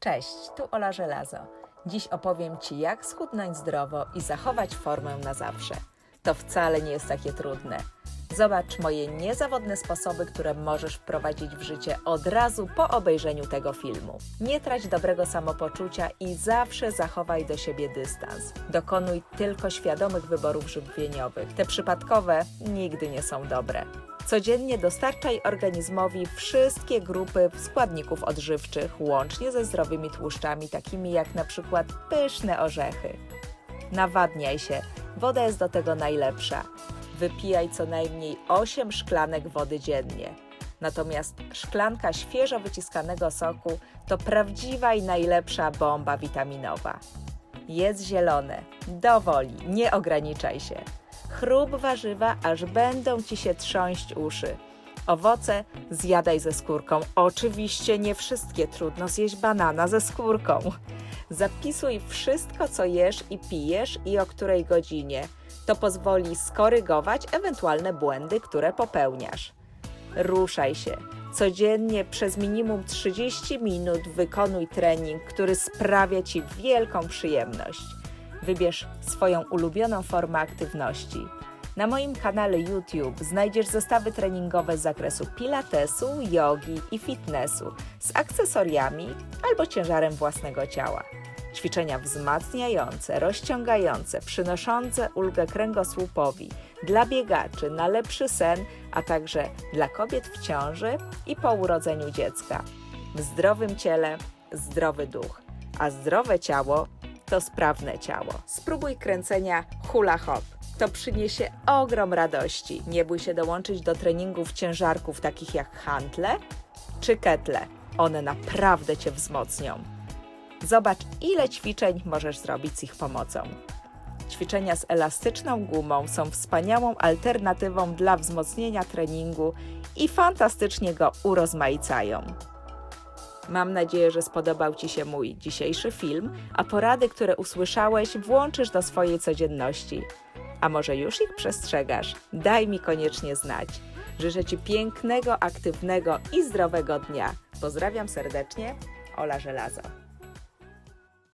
Cześć, tu Ola Żelazo. Dziś opowiem Ci, jak schudnąć zdrowo i zachować formę na zawsze. To wcale nie jest takie trudne. Zobacz moje niezawodne sposoby, które możesz wprowadzić w życie od razu po obejrzeniu tego filmu. Nie trać dobrego samopoczucia i zawsze zachowaj do siebie dystans. Dokonuj tylko świadomych wyborów żywieniowych. Te przypadkowe nigdy nie są dobre. Codziennie dostarczaj organizmowi wszystkie grupy składników odżywczych, łącznie ze zdrowymi tłuszczami, takimi jak na przykład pyszne orzechy. Nawadniaj się, woda jest do tego najlepsza. Wypijaj co najmniej 8 szklanek wody dziennie. Natomiast szklanka świeżo wyciskanego soku to prawdziwa i najlepsza bomba witaminowa. Jedz zielone, dowoli, nie ograniczaj się. Chrób warzywa, aż będą ci się trząść uszy. Owoce zjadaj ze skórką. Oczywiście nie wszystkie, trudno zjeść banana ze skórką. Zapisuj wszystko, co jesz i pijesz i o której godzinie. To pozwoli skorygować ewentualne błędy, które popełniasz. Ruszaj się. Codziennie przez minimum 30 minut wykonuj trening, który sprawia Ci wielką przyjemność. Wybierz swoją ulubioną formę aktywności. Na moim kanale YouTube znajdziesz zestawy treningowe z zakresu pilatesu, jogi i fitnessu z akcesoriami albo ciężarem własnego ciała. Ćwiczenia wzmacniające, rozciągające, przynoszące ulgę kręgosłupowi, dla biegaczy na lepszy sen, a także dla kobiet w ciąży i po urodzeniu dziecka. W zdrowym ciele zdrowy duch, a zdrowe ciało to sprawne ciało. Spróbuj kręcenia hula hop. To przyniesie ogrom radości. Nie bój się dołączyć do treningów ciężarków takich jak hantle czy ketle. One naprawdę Cię wzmocnią. Zobacz, ile ćwiczeń możesz zrobić z ich pomocą. Ćwiczenia z elastyczną gumą są wspaniałą alternatywą dla wzmocnienia treningu i fantastycznie go urozmaicają. Mam nadzieję, że spodobał Ci się mój dzisiejszy film, a porady, które usłyszałeś, włączysz do swojej codzienności. A może już ich przestrzegasz? Daj mi koniecznie znać. Życzę Ci pięknego, aktywnego i zdrowego dnia. Pozdrawiam serdecznie, Ola Żelazo.